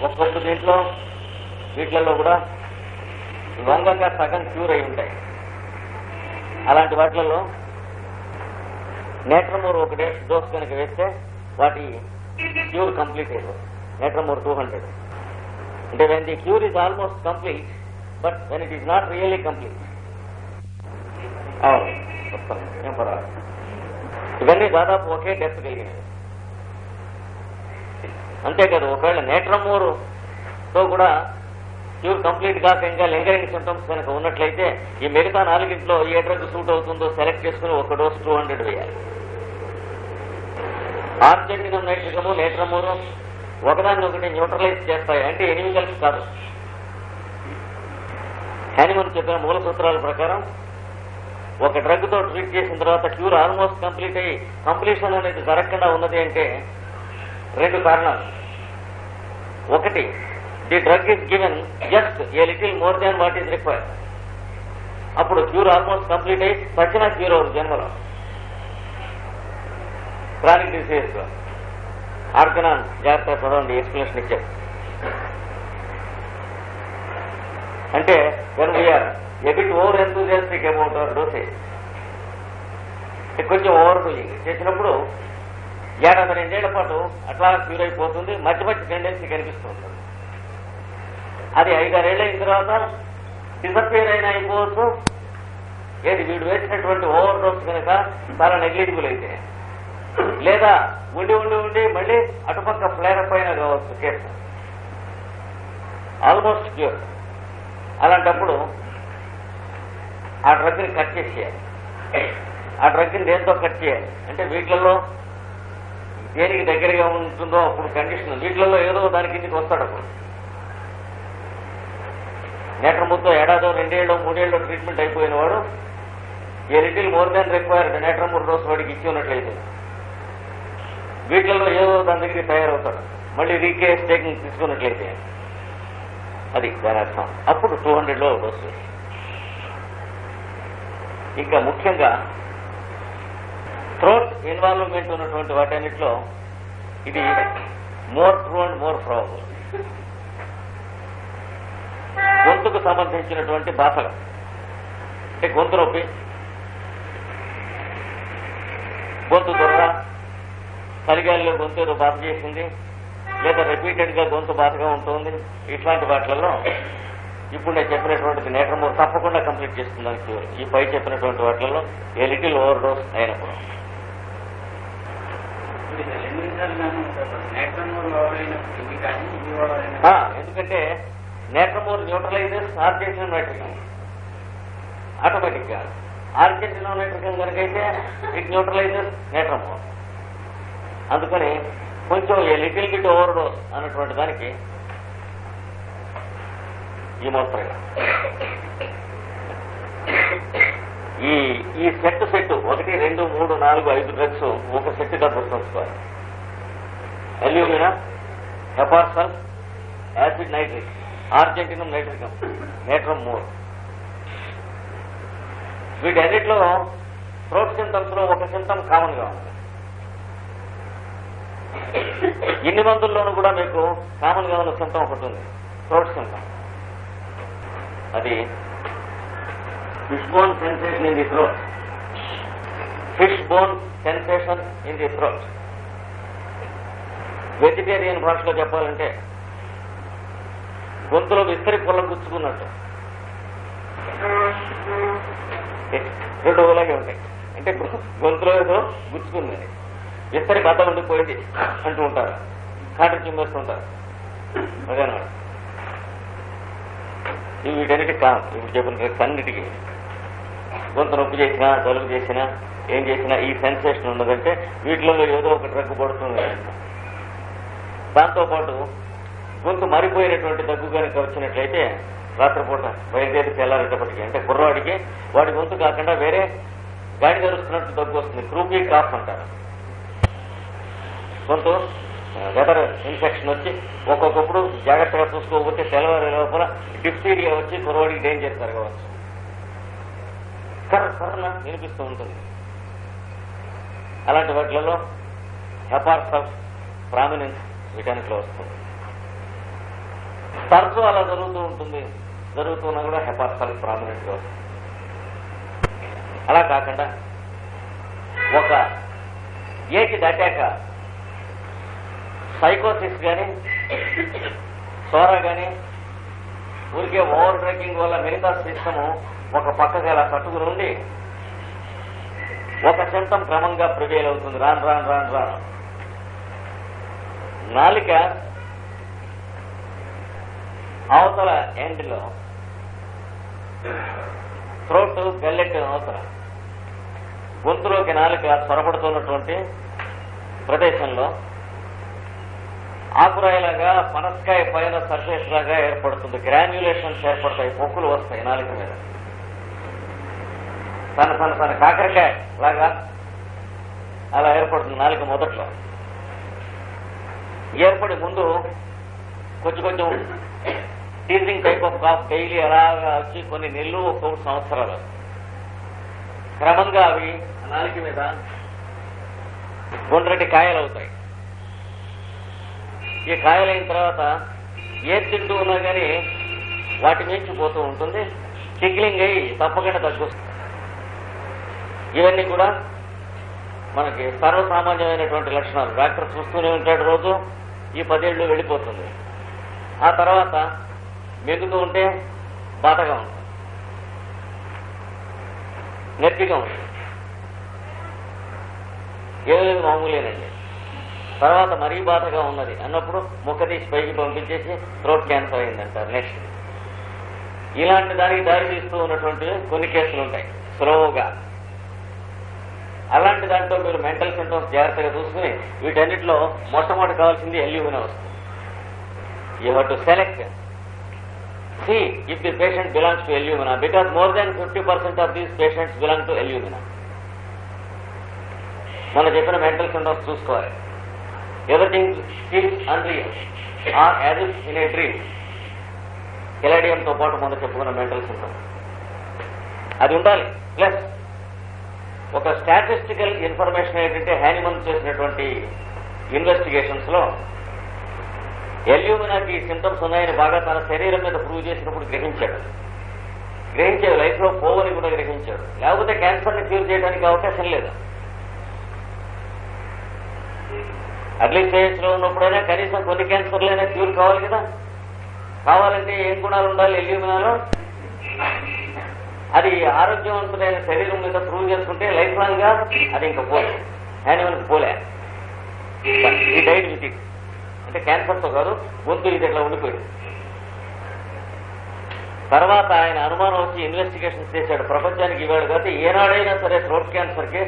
ఒక్కొక్క దీంట్లో వీటిలలో కూడా లొంగగా సగం క్యూర్ అయి ఉంటాయి. అలాంటి వాటిలలో నేట్రమోర్ ఒక డే- డోస్ కనుక వేస్తే వాటి క్యూర్ కంప్లీట్ అయిపోతుంది నేట్రమోర్ టూ హండ్రెడ్. అంటే when the cure is almost complete but when it is not really complete అవును ఏం పర్వాలేదు. ఇవన్నీ దాదాపు ఒకే డెత్ కలిగినవి. అంతేకాదు ఒకవేళ నేట్రమూరుతో కూడా క్యూర్ కంప్లీట్ కాక ఇంకా లింగరింగ్ సిమ్టమ్స్ కనుక ఉన్నట్లయితే ఈ మిగతా నాలుగింట్లో ఏ డ్రగ్ సూట్ అవుతుందో సెలెక్ట్ చేసుకుని ఒక డోస్ టూ హండ్రెడ్ వేయాలి. ఆర్జెంటినం నైట్రికము నేట్రమోరు ఒకదాన్ని ఒకటి న్యూట్రలైజ్ చేస్తాయి. అంటే ఎనిమికల్స్ కాదు. హ్యానిమన్ చెప్పిన మూల సూత్రాల ప్రకారం ఒక డ్రగ్తో ట్రీట్ చేసిన తర్వాత క్యూర్ ఆల్మోస్ట్ కంప్లీట్ అయ్యి కంప్లీషన్ అనేది జరగకుండా ఉన్నది అంటే రెండు కారణాలు. ఒకటి the drug is given just a little more than what is required. అప్పుడు క్యూర్ ఆల్మోస్ట్ కంప్లీట్ అయ్యి సచిన క్యూర్ అవుతుంది జన్మలో. క్రానిక్ డిసీజ్లో ఆర్గనాన్ జాగ్రత్త చదవండి ఎక్స్ప్లెనేషన్ ఇచ్చారు. అంటే when we are a bit over enthusiastic about our dosage కొంచెం ఓవర్ చేసినప్పుడు ఏడాది రెండేళ్ళ పాటు అట్లా క్యూర్ అయిపోతుంది. మధ్య మధ్య టెండెన్సీ కనిపిస్తుంది. అది ఐదారేళ్ళు అయిన తర్వాత డిసప్పేర్ అయినా అయిపోవచ్చు. ఏది వీడు వేసినటువంటి ఓవర్ డోస్ కనుక చాలా నెగ్లిజిబుల్ అయితే. లేదా ఉండి ఉండి ఉండి మళ్ళీ అటుపక్క ఫ్లేరప్ అయినా కావచ్చు కేసు ఆల్మోస్ట్ క్యూర్ అలాంటప్పుడు ఆ డ్రగ్ని కట్ చేసేయాలి. ఆ డ్రగ్ని దేంతో కట్ చేయాలి? అంటే వీటిలలో దేనికి దగ్గరగా ఉంటుందో అప్పుడు కండిషన్. వీటిలలో ఏదో దాని కిందికి వస్తాడు అప్పుడు. నేట్రముతో ఏడాదో రెండేళ్ళు మూడేళ్ళు ట్రీట్మెంట్ అయిపోయిన వాడు a little more than required natrum mur dose వాడికి ఇచ్చి ఉన్నట్లయితే వీటిలలో ఏదో దాని దగ్గరికి తయారవుతాడు. మళ్ళీ రీకేస్ టేకింగ్ తీసుకున్నట్లయితే అది దాని అర్థం. అప్పుడు టూ హండ్రెడ్లో డోసు ఇంకా ముఖ్యంగా థ్రోట్ ఇన్వాల్వ్మెంట్ ఉన్నటువంటి వాటన్నిటిలో ఇది more true and more probable గొంతుకు సంబంధించినటువంటి బాధలు అంటే గొంతు నొప్పి గొంతు దొర చలిగాలిలో గొంతు ఏదో బాధ చేసింది లేదా రిపీటెడ్గా గొంతు బాధగా ఉంటుంది ఇట్లాంటి వాటిలలో ఇప్పుడు నేను చెప్పినటువంటిది మూడు తప్పకుండా కంప్లీట్ చేస్తున్నాను ఈ పై చెప్పినటువంటి వాటిలలో ఏ లిటిల్ ఓవర్ డోస్ అయినప్పుడు ఎందుకంటే నేట్రమోర్ న్యూట్రలైజర్స్ ఆర్జెంటిన్ నైట్రికం ఆటోమేటిక్గా ఆర్జెంటిన్ నైట్రికం కనుకైతే ఇట్ న్యూట్రలైజర్స్ నేట్రమోర్ అందుకని కొంచెం a little bit over dose అన్నటువంటి దానికి ఈ మోస్తరుగా ఈ ఈ సెట్ సెట్ ఒకటి రెండు మూడు నాలుగు ఐదు డ్రగ్స్ ఒక సెట్గా గుర్తుంచుకోవాలి alumina hepar sulph acid nitric argentum nitricum natrum mur. వీటన్నిటిలో థ్రోట్ సింటమ్స్లో ఒక సింటమ్ కామన్గా ఉంది. ఇన్ని మందుల్లోనూ కూడా మీకు కామన్గా ఉన్న సింటమ్ ఒకటి ఉంది థ్రోట్ సింటమ్ అది విస్కోన్ sensation in the throat. Fish bone sensation in the throat vegetarian భాషలో చెప్పాలంటే గొంతులో విస్తరి పొల్ల గుచ్చుకున్నట్టు. రెండు ఊలాగే ఉంటాయి. అంటే గొంతులో ఏదో గుచ్చుకుంది. విస్తరి బద్ద ఉండిపోయింది అంటూ ఉంటారు. కాటు చింపేస్తుంటారు. అదేనా? ఇవి వీటన్నిటికి కాదు. ఇప్పుడు చెప్పిన డ్రగ్స్ అన్నిటికీ. గొంతు నొప్పి చేసినా తలుపు చేసినా ఏం చేసినా ఈ సెన్సేషన్ ఉన్నదంటే వీటిలో ఏదో ఒక డ్రగ్ పడుతుంది దాంతోపాటు గొంతు మరిపోయినటువంటి దగ్గు కనుక వచ్చినట్లయితే రాత్రిపూట బయలుదేరి తెల్లారేటప్పటికీ అంటే కుర్రవాడికి వాడి గొంతు కాకుండా వేరే గాడి కరుస్తున్నట్టు దగ్గు వస్తుంది. క్రూపీ కాఫ్ అంటారు. కొంత వెదర్ ఇన్ఫెక్షన్ వచ్చి ఒక్కొక్కప్పుడు జాగ్రత్తగా చూసుకోకపోతే తెల్లవారి లోపల డిప్టీరియా వచ్చి కుర్రవాడికి డేంజర్ జరగవచ్చు. కర్ర కర్రన వినిపిస్తూ ఉంటుంది. అలాంటి వాటిలలో హెపార్సల్ ప్రామినెన్స్ వీటన్నిటిలో వస్తుంది. తరచూ అలా జరుగుతూ ఉంటుంది. జరుగుతున్నా కూడా హెపార్సల్ ప్రామినెంట్ ప్రామినెన్స్ వస్తుంది. అలా కాకుండా ఒక ఏకి దాటాక సైకోసిస్ కానీ సోరా కానీ ఊరికే ఓవర్ డ్రింకింగ్ వల్ల మిగతా సిస్టమ్ ఒక పక్కకి అలా కట్టుకుని ఉండి ఒక చెంతం క్రమంగా ప్రివేల్ అవుతుంది. రాను రాను రాను రాను. నాలిక అవతల ఎండ్లో థ్రోట్ గల్లెట్ అవతల గొంతులోకి నాలుక త్వరపడుతున్నటువంటి ప్రదేశంలో ఆకురాయలాగా పనసకాయ పైన సర్ఫేస్ లాగా ఏర్పడుతుంది. గ్రాన్యులేషన్స్ ఏర్పడతాయి. పొక్కులు వస్తాయి నాలుక మీద. తన తన తన కాకరకాయ. లాగా. అలా ఏర్పడుతుంది నాలుక మొదట్లో. ఏర్పడి ముందు కొంచెం కొంచెం teasing type of cough daily అలాగా వచ్చి కొన్ని నెలలు ఒక్కొక్క సంవత్సరాలు. క్రమంగా అవి నాలుక మీద గుండ్రటి కాయలు అవుతాయి. ఈ కాయలైన తర్వాత ఏ తింటూ ఉన్నా కానీ వాటి మించి పోతూ ఉంటుంది. టిక్లింగ్ అయ్యి తప్పకుండా తగ్గుస్తుంది. ఇవన్నీ కూడా మనకి సర్వసామాన్యమైనటువంటి లక్షణాలు. డాక్టర్ చూస్తూనే ఉంటాడు రోజు ఈ పదేళ్ళు వెళ్ళిపోతుంది. ఆ తర్వాత మెదుగుతూ ఉంటే బాధగా ఉంటుంది. నెత్తిగా ఉంటుంది. ఏదో లేదు మామూలేనండి. తర్వాత మరీ బాధగా ఉన్నది. అన్నప్పుడు ముఖతీసి పైకి పంపించేసి థ్రోట్ క్యాన్సర్ అయిందంటారు నెక్స్ట్. ఇలాంటి దానికి దారి తీస్తూ ఉన్నటువంటి కొన్ని కేసులు ఉంటాయి స్లోగా అలాంటి దాంట్లో మీరు మెంటల్ సింటమ్స్ జాగ్రత్తగా చూసుకుని వీటన్నిటిలో మొట్టమొదటి కావాల్సింది ఎల్యూమినా వస్తుంది you have to select see if the patient belongs to alumina because more than fifty percent of these patients belong to alumina మనం చెప్పిన మెంటల్ సింటమ్స్ చూసుకోవాలి. Everything feels unreal or as if in a dream కెలాడియంతో పాటు మనం చెప్పుకున్న mental symptom అది ఉండాలి. Plus ఒక statistical information ఏంటంటే హ్యానిమన్ చేసినటువంటి ఇన్వెస్టిగేషన్స్లో ఎల్యూమినాకి సింటమ్స్ ఉన్నాయని బాగా తన శరీరం మీద ప్రూవ్ చేసినప్పుడు గ్రహించాడు. గ్రహించాడు లైఫ్లో పోవని కూడా గ్రహించాడు. లేకపోతే క్యాన్సర్ని క్యూర్ చేయడానికి అవకాశం లేదు. అర్లీ స్టేజ్లో ఉన్నప్పుడైనా కనీసం కొన్ని క్యాన్సర్లైనా క్యూర్ కావాలి కదా? కావాలంటే ఏం గుణాలు ఉండాలి ఎల్యూమినాలో అది ఆరోగ్యవంతులైన శరీరం మీద ప్రూవ్ చేసుకుంటే లైఫ్ లాంగ్గా అది ఇంకా పోలే. యానిమల్ పోలే. ఈ డైట్ విత్ ఇట్ అంటే క్యాన్సర్తో కాదు గొంతు ఇది ఇట్లా ఉండిపోయింది. తర్వాత ఆయన అనుమానం వచ్చి ఇన్వెస్టిగేషన్ చేశాడు. ప్రపంచానికి ఇవాడు కాబట్టి ఏనాడైనా సరే థ్రోట్ క్యాన్సర్కి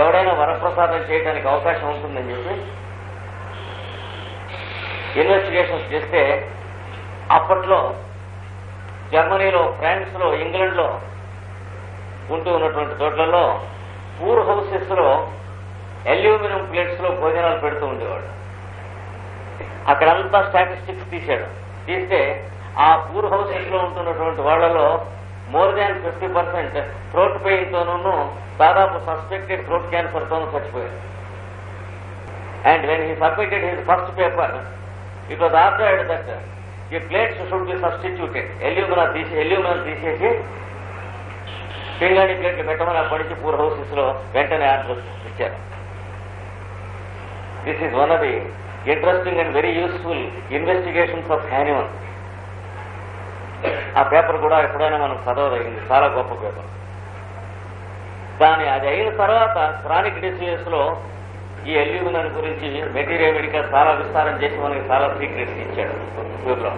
ఎవడైనా వరప్రసాదం చేయడానికి అవకాశం ఉంటుందని చెప్పి ఇన్వెస్టిగేషన్స్ చేస్తే అప్పట్లో జర్మనీలో ఫ్రాన్స్లో లో ఉంటూ ఉన్నటువంటి చోట్లలో పూర్ హౌసెస్లో అల్యూమినియం ప్లేట్స్లో భోజనాలు పెడుతూ ఉండేవాడు. అక్కడంతా స్టాటిస్టిక్స్ తీశాడు. తీస్తే ఆ పూర్ హౌసెస్లో ఉంటున్నటువంటి వాళ్ళలో more than fifty percent throat pain తోనూ దాదాపు సస్పెక్టెడ్ థ్రోట్ క్యాన్సర్ తోనూ చచ్చిపోయారు and when he submitted his first paper it was ordered that ఈ plates should be substituted. Alumina తీసి ఎల్యూమినా తీసేసి పింగాణి ప్లేట్లు పెట్టమని అప్పటి నుంచి పూర్ హౌసెస్లో వెంటనే ఆర్డర్ ఇచ్చారు this is one of the interesting and very useful investigations of Hahnemann ఆ పేపర్ కూడా ఎప్పుడైనా మనం చదవదగింది చాలా గొప్ప పేపర్. దాని అది అయిన తర్వాత క్రానిక్ డిసీజెస్లో ఈ ఎల్యూమినన్ గురించి మెటీరియల్ మెడికల్ చాలా విస్తారం చేసి మనకి చాలా సీక్రెట్స్ ఇచ్చాడు. ఊర్లో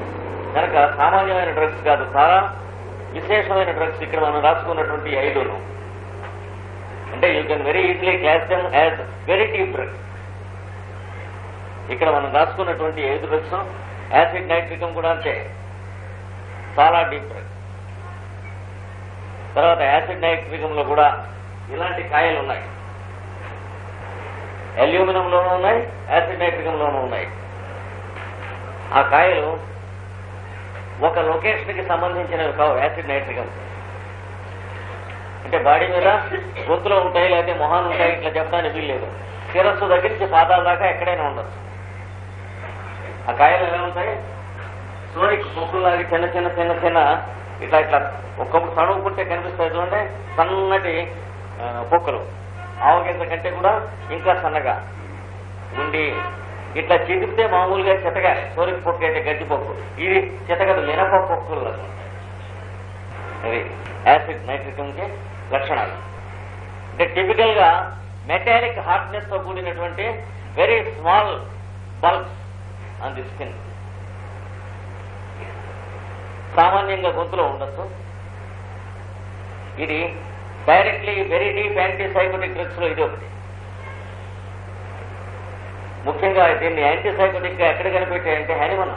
కనుక సామాన్యమైన డ్రగ్స్ కాదు చాలా విశేషమైన డ్రగ్స్ ఇక్కడ మనం రాసుకున్నటువంటి ఐదును. అంటే you can very easily class them as very deep drugs ఇక్కడ మనం రాసుకున్నటువంటి ఐదు డ్రగ్స్ యాసిడ్ నైట్రికం కూడా అంతే. చాలా డీప్ డ్రగ్స్ తర్వాత యాసిడ్ నైట్రికంలో కూడా ఇలాంటి కాయలు ఉన్నాయి. అల్యూమినియంలోనూ ఉన్నాయి యాసిడ్ నైట్రికంలోనూ ఉన్నాయి. ఆ కాయలు ఒక లొకేషన్కి సంబంధించినవి కావు యాసిడ్ నైట్రికం అంటే బాడీ మీద గొంతులో ఉంటాయి లేకపోతే మొహాలు ఉంటాయి ఇట్లా చెప్పడానికి వీల్లేదు శిరస్సు దగ్గర నుంచి పాదాల దాకా ఎక్కడైనా ఉండొచ్చు. ఆ కాయలు ఎలా ఉంటాయి? సోనికి పొక్కులాగా చిన్న చిన్న చిన్న చిన్న ఇట్లా ఇట్లా ఒక్కొక్క తడువుకుంటే కనిపిస్తాయి చూడండి సన్నటి పొక్కులు. ఆవగింజ కంటే కూడా ఇంకా సన్నగా. ఉండి ఇట్లా చిదిపితే మామూలుగా చితక సోరికి పొక్కు అంటే గడ్డి పొక్కు. ఇది చితకదు మినప పొక్కులు అది యాసిడ్ నైట్రికంకి లక్షణాలు. అంటే టిపికల్గా మెటాలిక్ హార్డ్నెస్తో కూడినటువంటి very small bulbs on the skin సామాన్యంగా గొంతులో ఉండొచ్చు. ఇది directly very deep antipsychotic డ్రగ్స్లో ఇది ఒకటి. ముఖ్యంగా దీన్ని యాంటీసైకోటిక్గా ఎక్కడ కనిపెట్టాయంటే హెనిమన్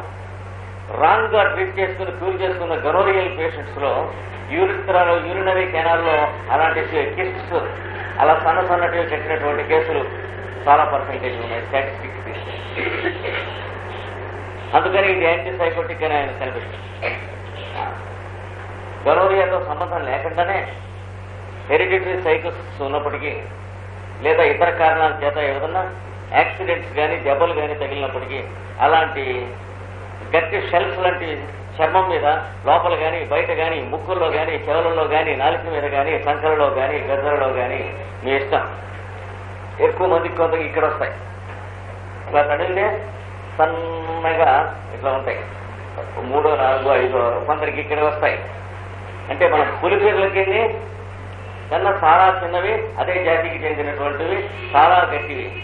రాంగ్గా ట్రీట్ చేసుకుని క్యూర్ చేసుకున్న గనోరియల్ పేషెంట్స్లో యూరిత్రాలో యూరినరీ కెనాల్లో అలాంటి కిస్ట్స్ అలా సన్న సన్నటివి కట్టినటువంటి కేసులు చాలా పర్సెంటేజ్ ఉన్నాయి స్టాటిస్టిక్స్ అందుకని ఇది యాంటీ సైకోటిక్ అని ఆయన కనిపిస్తుంది గనోరియాతో సంబంధం లేకుండానే హెరిడిటరీ సైకోసిస్ ఉన్నప్పటికీ లేదా ఇతర కారణాల చేత ఏదన్నా యాక్సిడెంట్స్ కానీ దెబ్బలు కానీ తగిలినప్పటికీ అలాంటి గట్టి షెల్ఫ్ లాంటి చర్మం మీద లోపల కానీ బయట కానీ ముక్కుల్లో కానీ చెవులలో కానీ నాలుక మీద కానీ సంకలలో కానీ గద్దలలో కానీ మీ ఇష్టం. ఎక్కువ మందికి కొంత ఇక్కడ వస్తాయి. ఇలా తడిలితే సన్నగా ఇట్లా ఉంటాయి. మూడో నాలుగో ఐదో కొందరికి ఇక్కడ వస్తాయి. అంటే మనం పులిపీర్లకి కన్నా చాలా చిన్నవి అదే జాతికి చెందినటువంటివి చాలా గట్టివి.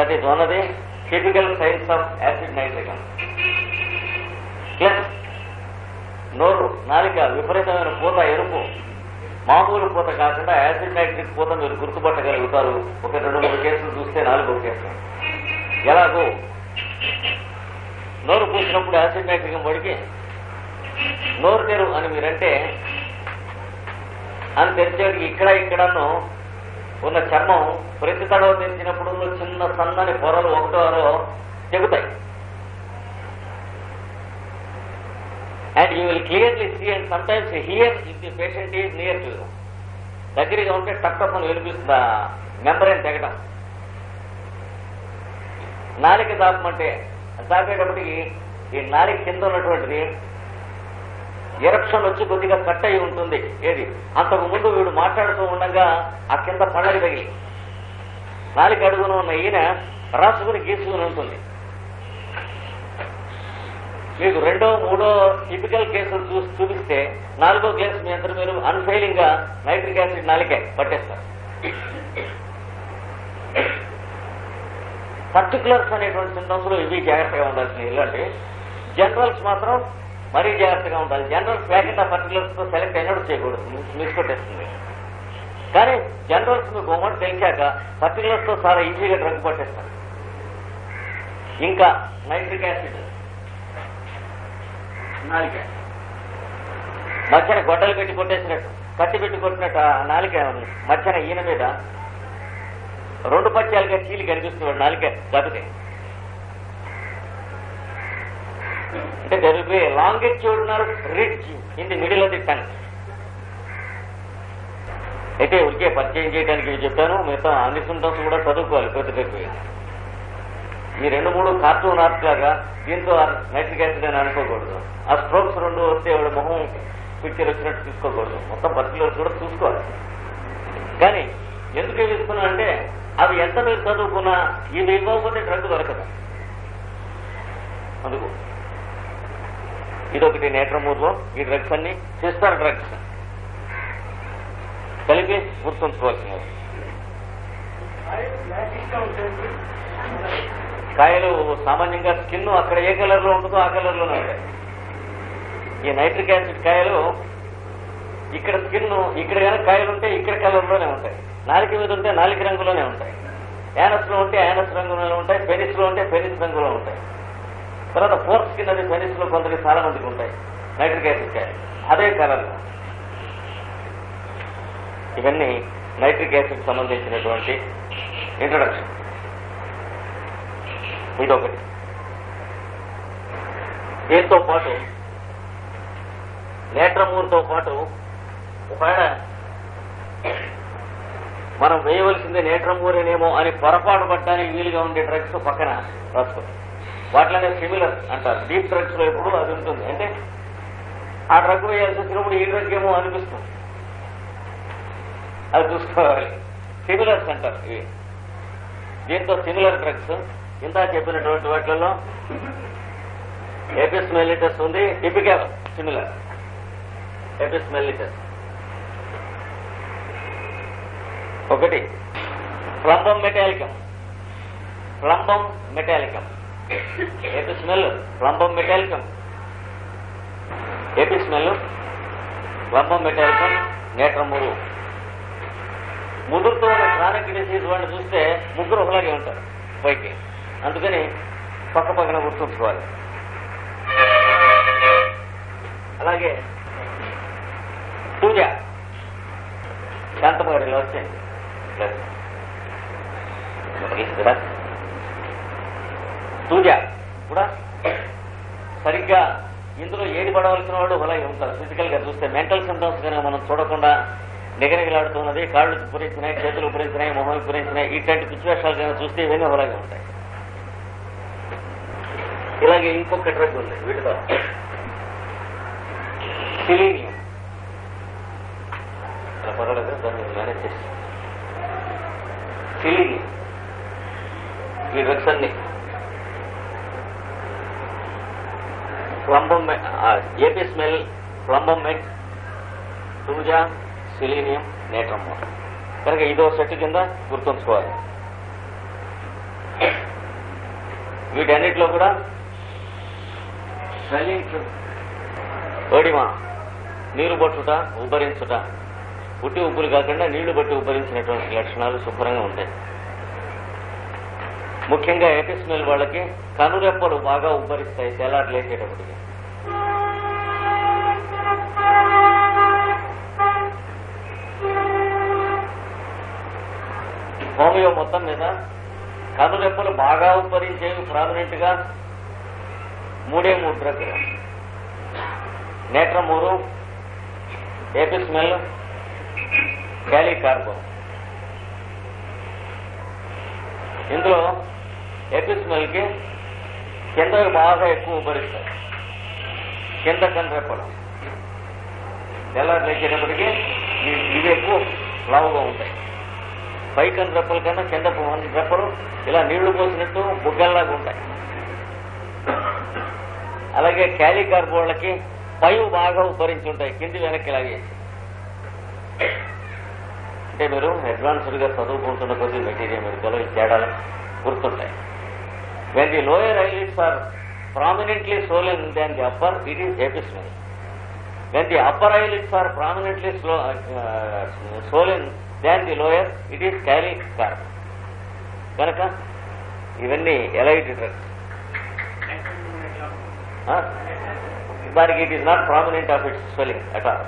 దట్ ఈస్ వన్ అది typical signs of acid nitricum plus నోరు నాలిక విపరీతమైన పూత ఎరుపు. మామూలు పూత కాకుండా యాసిడ్ నైట్రిక్ పూత మీరు గుర్తుపట్టగలుగుతారు. ఒక రెండు మూడు కేసులు చూస్తే నాలుగో కేసులు ఎలాగో? నోరు పూసినప్పుడు యాసిడ్ నైట్రికం పడికి నోరు తెరు అని మీరంటే అని తెరిచేటికి ఇక్కడ ఇక్కడను ఉన్న చర్మం ప్రతి తడవ తెచ్చినప్పుడు చిన్న సన్నని పొరలు ఒకటో అరో చెబుతాయి and you will clearly see and sometimes hear if the patient is near to దగ్గరగా ఉంటే టక్ అని వినిపిస్తుంది? మెంబరేం తెగడం నాలిక దాపమంటే దాపేటప్పటికి ఈ నాలిక కింద ఉన్నటువంటిది ఎరప్షన్ వచ్చి కొద్దిగా కట్ అయి ఉంటుంది. ఏది? అంతకు ముందు వీడు మాట్లాడుతూ ఉండగా ఆ కింద పళ్ళకి తగిలి. నాలుగు అడుగున ఉన్న ఈయన రాసుకుని గీసుకుని ఉంటుంది. మీకు రెండో మూడో టిపికల్ కేసులు చూసి చూపిస్తే నాలుగో కేసు మీ అందరూ మీరు అన్ఫెయిలింగ్గా నైట్రిక్ యాసిడ్ నాలికే పట్టేస్తారు. పర్టికులర్స్ అనేటువంటి సింటమ్స్లో ఇవి జాగ్రత్తగా ఉండాల్సిన ఇలాంటి జనరల్స్ మాత్రం మరీ జాగ్రత్తగా ఉండాలి. జనరల్స్ ప్యాకెట్ ఆ పర్టికులర్స్తో సెలెక్ట్ అయినట్టు చేయకూడదు. మిస్కొట్టేస్తుంది కానీ జనరల్స్ మీకు గవర్నమెంట్ తెలిసాక పర్టికులర్స్తో చాలా ఈజీగా డ్రగ్ పట్టేస్తారు ఇంకా నైట్రిక్ యాసిడ్ నాలిక. మధ్యన గొడ్డలు పెట్టి కొట్టేసినట్టు. కత్తి పెట్టి కొట్టినట్టు ఆ నాలిక మధ్యన ఈయన మీద రెండు పత్యాలుగా చీలి కనిపిస్తున్నాడు నాలిక. గతితే అంటే there will be longitudinal ridge in the middle of the tongue అయితే ఉరికే పరిచయం చేయడానికి చెప్పాను మిగతా అన్ని సింటమ్స్ కూడా చదువుకోవాలి ప్రతి ప్రతి ఈ రెండు మూడు కార్టూన్ ఆర్ట్ లాగా దీంతో నైట్రిక్ యాసిడ్ అని అనుకోకూడదు. ఆ స్ట్రోక్స్ రెండు వస్తే వాడి మొహం పిక్చర్ వచ్చినట్టు తీసుకోకూడదు మొత్తం పర్టికులర్స్ కూడా చూసుకోవాలి. కానీ ఎందుకు ఇవి అంటే అవి ఎంత మీరు చదువుకున్నా ఇవి ఇవ్వకపోతే డ్రగ్ దొరకదు. అందుకు ఇదొకటి నేట్రమూర్లో ఈ డ్రగ్స్ అన్ని సిస్టర్ డ్రగ్స్ కలిపి గుర్తుంచుకోవాల్సినవి కాయలు సామాన్యంగా స్కిన్ అక్కడ ఏ కలర్లో ఉంటుందో ఆ కలర్లోనే ఉంటాయి. ఈ నైట్రిక్ యాసిడ్ కాయలు ఇక్కడ స్కిన్ ఇక్కడ కనుక కాయలు ఉంటే ఇక్కడ కలర్లోనే ఉంటాయి. నాలుగు మీద ఉంటే నాలుగు రంగులోనే ఉంటాయి. యానస్లో ఉంటే యానస్ రంగులోనే ఉంటాయి. పెనిస్లో ఉంటే పెనిస్ రంగులో ఉంటాయి. తర్వాత ఫోర్త్ స్కిన్ అది పెనిస్లో కొందరికి చాలా మందికి ఉంటాయి. Nitric acid kali. అదే కలర్. ఇవన్నీ నైట్రిక్ యాసిడ్ సంబంధించినటువంటి ఇంట్రడక్షన్ ఇదొకటి. దీంతో పాటు నేట్రమూర్తో పాటు ఒకవేళ మనం వేయవలసింది నేట్రమూరేనేమో అని పొరపాటు పడ్డానికి వీలుగా ఉండే డ్రగ్స్ పక్కన రాసుకోండి. వాటిలోనే సిమిలర్ అంటారు. డీప్ డ్రగ్స్లో ఎప్పుడు అది ఉంటుంది. అంటే ఆ డ్రగ్ వేయాల్సి వచ్చినప్పుడు ఈ డ్రగ్ ఏమో అనిపిస్తుంది. అది చూసుకోవాలి. సిమిలర్స్ అంటారు ఇవి. దీంతో సిమిలర్ డ్రగ్స్ ఇంత చెప్పినటువంటి వాటిలలో ఎపిస్ మెలిటస్ ఉంది. టిపికల్ సిమిలర్ ఎపిస్ మెలిటస్ ఒకటి. Plumbum metallicum plumbum metallicum apis mel? Plumbum metallicum apis mel? Plumbum metallicum natrum mur ముదురుతో ఉన్న క్రానిక్ డిసీజ్ వాడిని చూస్తే ముగ్గురు ఒకలాగే ఉంటారు పైకి. అందుకని పక్క పక్కన గుర్తుంచుకోవాలి. అలాగే పూజ. శాంతమగారిలో వచ్చింది పూజ కూడా సరిగ్గా ఇందులో ఏది పడవలసిన వాడు అలాగే ఉంటారు ఫిజికల్గా చూస్తే మెంటల్ సిమ్టమ్స్ కనుక మనం చూడకుండా నిగనిగలాడుతున్నది కాళ్ళు పురించినాయి చేతులు పురించినాయి మొహం పురించినాయి ఇట్లాంటి పిచ్చివేషాలు కనుక చూస్తే ఇవన్నీ అలాగే ఉంటాయి. ఇలాగే ఇంకొక డ్రగ్ ఉంది వీటితో సిలీనియం పర్వాలేదు దాన్ని మేనేజ్ చేసి సిలీనియం ఈ డ్రగ్స్ అన్ని plumbum apis mel plumbum met thuja selenium natrum కనుక ఇదో సెట్ కింద గుర్తుంచుకోవాలి. వీటన్నిటిలో కూడా ఓడిమా నీరు పట్టుట ఉబ్బరించుట. ఉట్టి ఉబ్బులు కాకుండా నీళ్ళు బట్టి ఉబ్బరించినటువంటి లక్షణాలు శుభ్రంగా ఉంటాయి. ముఖ్యంగా ఎపిస్మెల్ వాళ్ళకి కనురెప్పలు బాగా ఉబ్బరిస్తాయి తెల్లారు లేచేటప్పటికి. హోమియో మొత్తం మీద కనురెప్పలు బాగా ఉబ్బరించేవి ప్రామినెంట్గా మూడే మూడు డ్రగ్లు నేట్రమూరు ఏపిస్మెల్ క్యాలికార్బోన్ ఇందులో ఎపిస్మల్కి కి కింద బాగా ఎక్కువ ఉపరిస్తాయి. కింద కనిరెప్పలు తెల్లారు లేచేటప్పటికి ఇవి- ఇవి ఎక్కువ లావుగా ఉంటాయి. పై కనిరెప్పల కన్నా కింద రెప్పలు ఇలా నీళ్ళు పోసినట్టు బుగ్గల్లాగా ఉంటాయి. అలాగే క్యాలికార్బోళ్ళకి పై బాగా ఉపరించి ఉంటాయి. కింది వెనక్కి లాగే అంటే మీరు అడ్వాన్స్డ్గా చదువుకుంటున్న కొద్ది మెటీరియల్ మీరు ఈ తేడాలు గుర్తుంటాయి. When the lower eyelids are prominently swollen than the upper, it is it When the upper eyelids are prominently slow, uh, uh, swollen than the lower, it is kali carb కనుక ఇవన్నీ allied drugs దానికి it is not prominent of its swelling at all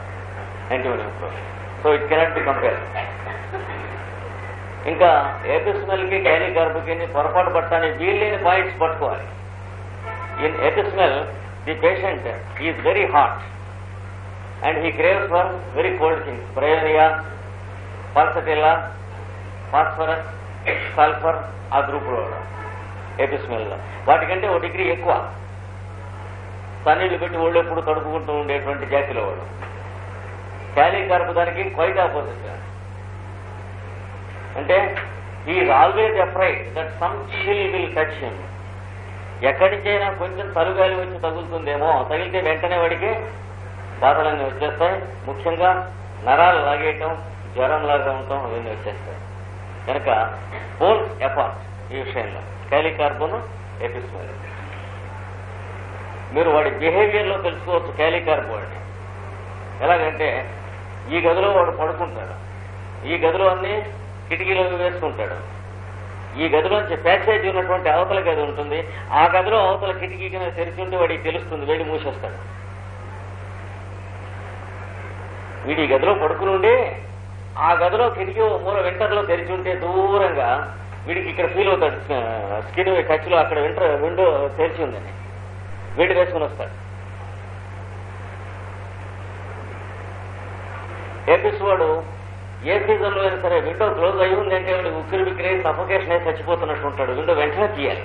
antibiotic so it cannot be compare ఇంకా ఎపిస్మెల్కి కి గర్భకి పొరపాటు పట్టడానికి వీల్లేని పాయింట్స్ పట్టుకోవాలి. In apis mel the patient is very hot and he craves for very cold things bryonia pulsatilla phosphorus sulphur ఆ గ్రూపులో ఎపిస్మెల్లో. వాటికంటే ఓ డిగ్రీ ఎక్కువ. తన్నీళ్ళు పెట్టి ఒళ్ళు ఎప్పుడు తడుపుకుంటూ ఉండేటువంటి జాతిలో వాడు క్యాలీ కార్బ్ దానికి క్వైట్ ఆపోజిట్ అంటే is always afraid that some chill will touch him ఎక్కడి నుంచైనా కొంచెం తలుగాలి వచ్చి తగులుతుందేమో తగిలితే వెంటనే వాడికి బాధలన్నీ వచ్చేస్తాయి. ముఖ్యంగా నరాలు లాగేయటం జ్వరం లాగా ఉండటం అవన్నీ వచ్చేస్తాయి. కనుక పోల్ ఎఫార్ట్ ఈ విషయంలో. క్యాలికార్బోను ఎపిస్మెల్ మీరు వాడి బిహేవియర్లో తెలుసుకోవచ్చు క్యాలికార్బో ఎలాగంటే ఈ గదిలో వాడు పడుకుంటాడు. ఈ గదిలో అన్ని కిటికీలో వేసుకుంటాడు. ఈ గదిలోంచి ప్యాసేజ్ ఉన్నటువంటి అవతల గది ఉంటుంది. ఆ గదిలో అవతల కిటికీ కింద తెరిచి ఉంటే వాడికి తెలుస్తుంది వేడి మూసేస్తాడు. వీడి ఈ గదిలో పడుకుని ఉండి ఆ గదిలో కిటికీ మూల వింటర్లో తెరిచి ఉంటే దూరంగా వీడికి ఇక్కడ ఫీల్ అవుతాడు. స్కిన్ టచ్లో అక్కడ వింటర్ విండో తెరిచి ఉందని వేడి వేసుకుని వస్తాడు. ఏపీస్ వాడు ఏ సీజన్లో అయినా సరే విండో క్లోజ్ అయి ఉంది అంటే ఉక్కిరి బిక్కిరి సఫకేషన్ అయి చచ్చిపోతున్నట్టు ఉంటాడు. విండో వెంటనే తీయాలి.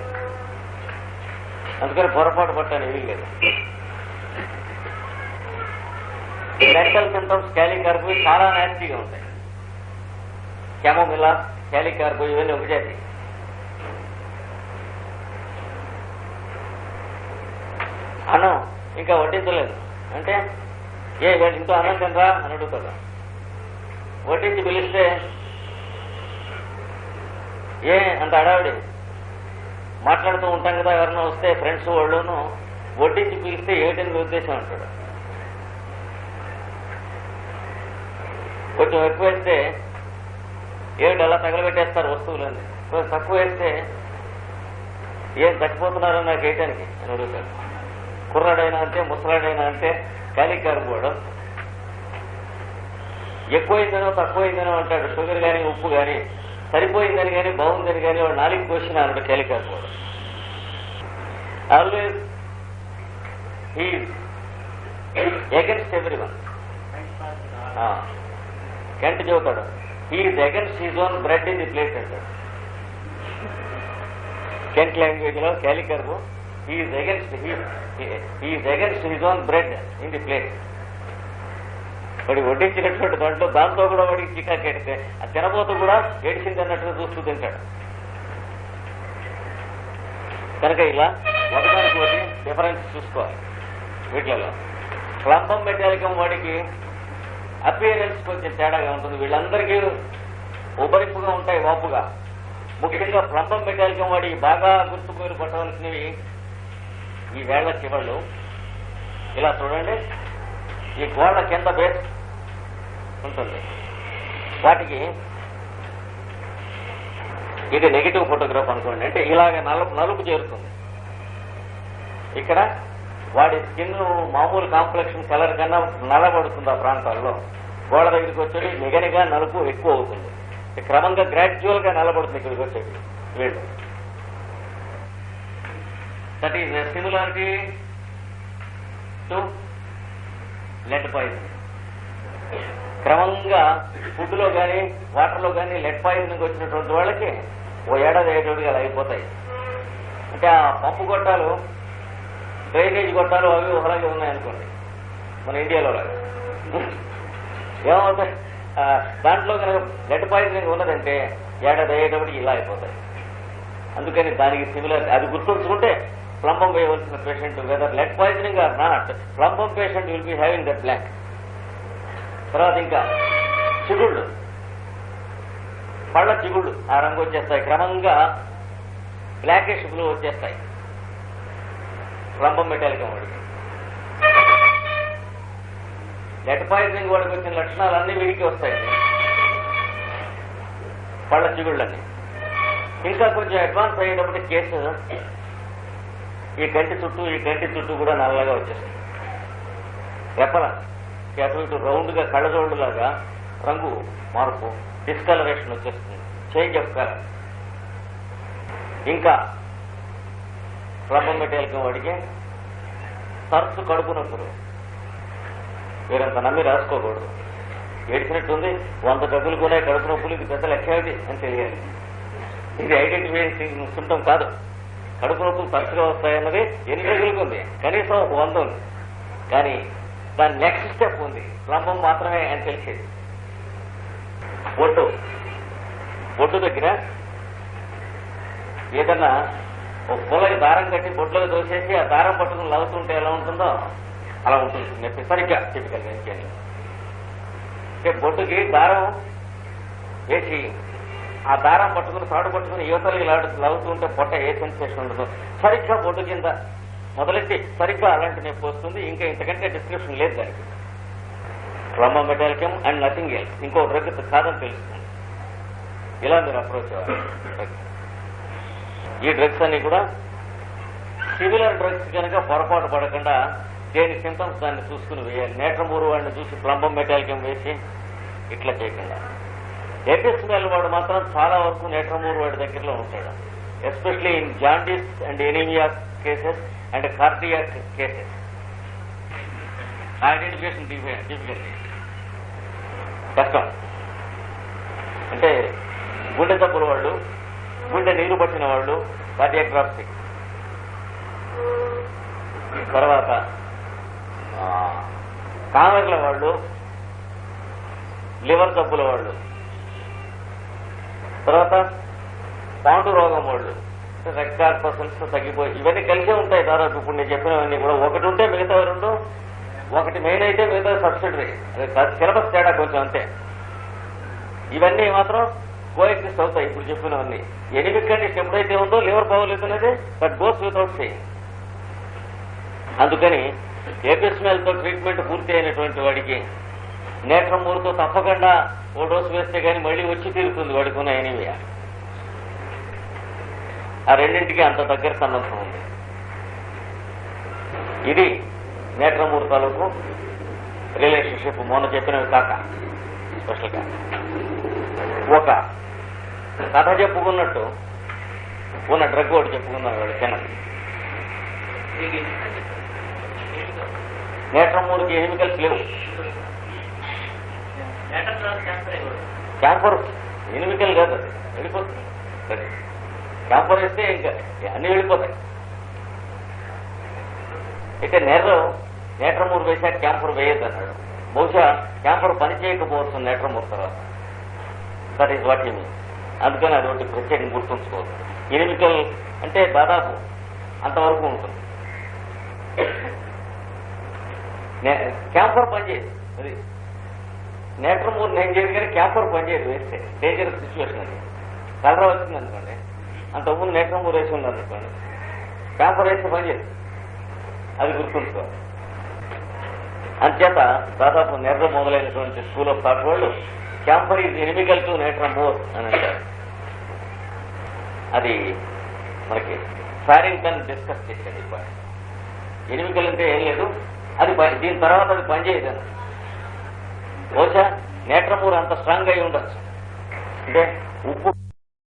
అందుకని పొరపాటు పట్టాను ఏమీ లేదు. మెంటల్ సింటమ్స్ క్యాలికార్బో చాలా నాస్టీగా ఉంటాయి. కెమోమిలా క్యాలికార్బో ఇవన్నీ ఒక అన్నం ఇంకా వడ్డించలేదు. అంటే ఏ ఇంకో అన్నం తినరా? అని అడుగుతాడు. వడ్డించి పిలిస్తే ఏ అంత అడావిడి మాట్లాడుతూ ఉంటాం కదా ఎవరైనా వస్తే ఫ్రెండ్స్ వాళ్ళును వడ్డించి పిలిస్తే ఏమిటని ఉద్దేశం అంటాడు. కొంచెం ఎక్కువ వేస్తే ఏమిటి అలా తగలబెట్టేస్తారు వస్తువులని కొంచెం తక్కువ వేస్తే ఏం చచ్చిపోతున్నారో నాకు వేయటానికి? అని అడుగుతాడు. కుర్రాడైనా అంటే ముసలాడైనా అంటే కాలికారు కూడా ఎక్కువైందనో తక్కువైందనో అంటాడు. షుగర్ కానీ ఉప్పు కానీ సరిపోయిందని కానీ బాగుందని కానీ వాడు నాలుగు క్వశ్చన్ అన్నాడు కాలికారు కూడా always he against everyone Kent చెబుతాడు he is against his own bread in the plate అంటాడు. కెంట్ లాంగ్వేజ్లో kali carb he is he is against his own bread in the plate. వాడి వడ్డించినటువంటి దాంట్లో దాంతో కూడా వాడికి చికాకు ఎడితే ఆ తినబోతు కూడా ఏడిచింది అన్నట్టుగా చూస్తూ తింటాడు. కనుక ఇలా ఒకదానికి ఒకటి డిఫరెన్స్ చూసుకోవాలి. వీటిలలో క్లంబం మెటాలికం వాడికి అపియరెన్స్ కొంచెం తేడాగా ఉంటుంది. వీళ్ళందరికీ ఉబరింపుగా ఉంటాయి వాపుగా. ముఖ్యంగా ప్లంబం మెటాలికం వాడికి బాగా గుర్తుపోయి పట్టవలసినవి ఈ వేళ్ళ చివళ్ళు ఇలా చూడండి. ఈ గోళ్ళ కింద బేస్ ఉంటుంది. వాటికి ఇది నెగిటివ్ ఫోటోగ్రాఫ్ అనుకోండి. అంటే ఇలాగ నలుపు నలుపు చేరుతుంది. ఇక్కడ వాడి స్కిన్ మామూలు కాంప్లెక్షన్ కలర్ కన్నా నల్లబడుతుంది ఆ ప్రాంతాల్లో. గోడ దగ్గరికి వచ్చేది నిగనిగా నలుపు ఎక్కువ అవుతుంది. క్రమంగా గ్రాడ్యువల్గా నల్లబడుతుంది ఇక్కడికి వచ్చేది వీళ్ళు. That is similarity to lead poison క్రమంగా ఫుడ్లో కానీ వాటర్లో కానీ లెడ్ పాయిజన్ వచ్చినటువంటి వాళ్ళకి ఓ ఏడాది ఏడాదిగా అలా అయిపోతాయి. అంటే ఆ పంపు గొట్టాలు డ్రైనేజ్ గొట్టాలు అవి ఒకలాగే ఉన్నాయనుకోండి మన ఇండియాలో ఏమవుతాయి? దాంట్లో కనుక లెడ్ పాయిజనింగ్ ఉన్నదంటే ఏడాది అయ్యేటప్పటికి ఇలా అయిపోతాయి. అందుకని దానికి సిమిలర్ అది గుర్తుంచుకుంటే plumbum వేయవలసిన patient whether lead poisoning or not plumbum patient will be having that black తర్వాత ఇంకా చిగుళ్ళు. పళ్ళ చిగుళ్ళు. ఆ రంగు వచ్చేస్తాయి. క్రమంగా బ్లాకిష్ బ్లూ వచ్చేస్తాయి. లంబం మెటాలికం వాడికి లెట్ పాయిజనింగ్ వాడికి వచ్చిన లక్షణాలు అన్ని వీడికి వస్తాయి. పళ్ళ చిగుళ్ళన్నీ ఇంకా కొంచెం అడ్వాన్స్ అయ్యేటప్పుడు కేసు ఈ కంటి చుట్టూ ఈ కంటి చుట్టూ కూడా నల్లగా వచ్చేస్తాయి. రెప్పల. అటు ఇటు రౌండ్గా లాగా రంగు మార్పు డిస్కలరేషన్ వచ్చేస్తుంది. చేంజ్ ఆఫ్ కలర్ ఇంకా క్లబ్ మెటీరియల్ వాడికి తరచు కడుపు నొప్పులు వీరంత నమ్మి రాసుకోకూడదు. ఏడ్చినట్టుంది వంద డబ్బులు కూడా కడుపు నొప్పులు ఇది పెద్ద లెక్క అని తెలియాలి. ఇది ఐడెంటిఫికేషన్ సిమ్టమ్ కాదు. కడుపు నొప్పులు తరచుగా వస్తాయన్నది ఎన్ని రోజులకు ఉంది? కనీసం వంద ఉంది. కానీ దాని నెక్స్ట్ స్టెప్ ఉంది. లంబం మాత్రమే అని తెలిసేది. ఒడ్డు. బొట్టు దగ్గర ఏదన్నా ఒక పొలకి దారం కట్టి బొట్టులోకి దోసేసి ఆ దారం పట్టుకుని లవుతుంటే ఎలా ఉంటుందో అలా ఉంటుంది. నొప్పి సరిగ్గా టిపికల్ నేను అంటే బొట్టుకి దారం వేసి ఆ దారం పట్టుకుని తాడు పట్టుకుని యువతలకి లాడు లవుతుంటే పొట్ట ఏ సెన్సేషన్ ఉండదు. సరిగ్గా బొట్టు కింద మొదలెట్టి సరిగ్గా అలాంటి నొప్పి వస్తుంది ఇంకా ఇంతకంటే డిస్క్రిప్షన్ లేదు దానికి. క్లమ్మ మెటాలికం అండ్ నథింగ్ ఎల్స్ ఇంకో డ్రగ్ కాదని తెలుస్తుంది. ఇలా మీరు అప్రోచ్ ఈ డ్రగ్స్ అన్ని కూడా సిమిలర్ డ్రగ్స్ కనుక పొరపాటు పడకుండా దేని సింటమ్స్ దాన్ని చూసుకుని వేయాలి. నేట్రమూరు వాడిని చూసి ప్లంబం మెటాలికం వేసి ఇట్లా చేయకుండా. ఎపిస్మెల్ వాడు మాత్రం చాలా వరకు నేట్రమూరు వాడి దగ్గరలో ఉంటాడు. Especially in jaundice and anaemia cases and cardiac cases identification difficulty కష్టం అంటే గుండె జబ్బుల వాళ్ళు గుండె నీరు పట్టిన వాళ్ళు కార్డియాగ్రాఫిక్ తర్వాత కామెర్ల వాళ్ళు లివర్ జబ్బుల వాళ్ళు. తర్వాత పాండు రోగం వాళ్ళు. రక్తాల్పసల్స్ తగ్గిపోయి ఇవన్నీ కలిసే ఉంటాయి దాదాపు. ఇప్పుడు నేను చెప్పినవన్నీ కూడా. ఒకటి ఉంటే మిగతా రెండు ఒకటి మెయిన్ అయితే మిగతా సబ్సిడరీ సిలబస్ తేడా కొంచెం అంతే. ఇవన్నీ మాత్రం కోఎక్సిస్ట్ అవుతాయి. ఇప్పుడు చెప్పినవన్నీ. ఎనిమిక్ కండిషన్ ఎప్పుడైతే ఉందో లివర్ బాగోలేదనేది బట్ గోస్ వితౌట్ సేయింగ్ అందుకని ఏపీఎస్ఎల్ ట్రీట్మెంట్ పూర్తి అయినటువంటి వాడికి నేత్రమూరుతో తప్పకుండా ఓ డోసు వేస్తే గానీ మళ్ళీ వచ్చి తీరుతుంది వాడికి ఉన్న ఎనిమియా ఆ రెండింటికి అంత దగ్గర సంబంధం ఉంది. ఇది నేత్రమూరు తాలూకు రిలేషన్షిప్ మొన్న చెప్పినవి కాక స్పెషల్గా ఒక కథ చెప్పుకున్నట్టు ఉన్న డ్రగ్ ఒకటి చెప్పుకున్నాను వాడు చిన్నది నేత్రమూరుకి ఎనిమికల్స్ లేవు. క్యాంపర్ ఎనిమికల్ కాదు అది వెళ్ళిపోతుంది. అది. క్యాంపర్ వేస్తే ఇంకా అన్ని వెళ్ళిపోతాయి. అయితే నెర్ర నేట్రమూరు వేశాక క్యాంపర్ వేయద్దు అన్నాడు బహుశా క్యాంపర్ పని చేయకపోవచ్చు నేట్రమూరు తర్వాత. That is what you mean అందుకని అటువంటి ప్రత్యేకంగా గుర్తుంచుకోవచ్చు ఎనిమికల్ అంటే దాదాపు అంతవరకు ఉంటుంది. నే- క్యాంపర్ పనిచేయదు అది నేట్రమూరు నేను చేయదు కానీ క్యాంపర్ పనిచేయదు వేస్తే. డేంజరస్ సిచ్యువేషన్ అది. కలరా వచ్చింది అనుకోండి. అంతకుముందు నేత్రం వేసి ఉంది అనుకోండి క్యాంపర్ వేస్తే పనిచేయదు అది గుర్తుంచుకోవాలి అంచేత దాదాపు నెర్ర మొదలైనటువంటి స్కూల్ ఆఫ్ థాట్ వాళ్ళు camphor is inimical to natrum mur అని అంటారు. అది మనకి ఫారింగ్టన్ డిస్కస్ చేశాడు ఈ పాయింట్ ఎనిమికల్ అంటే ఏం లేదు. అది దీని తర్వాత అది పనిచేయదు బహుశా నేట్రమూర్ అంత స్ట్రాంగ్ అయి ఉండొచ్చు. అంటే ఉప్పు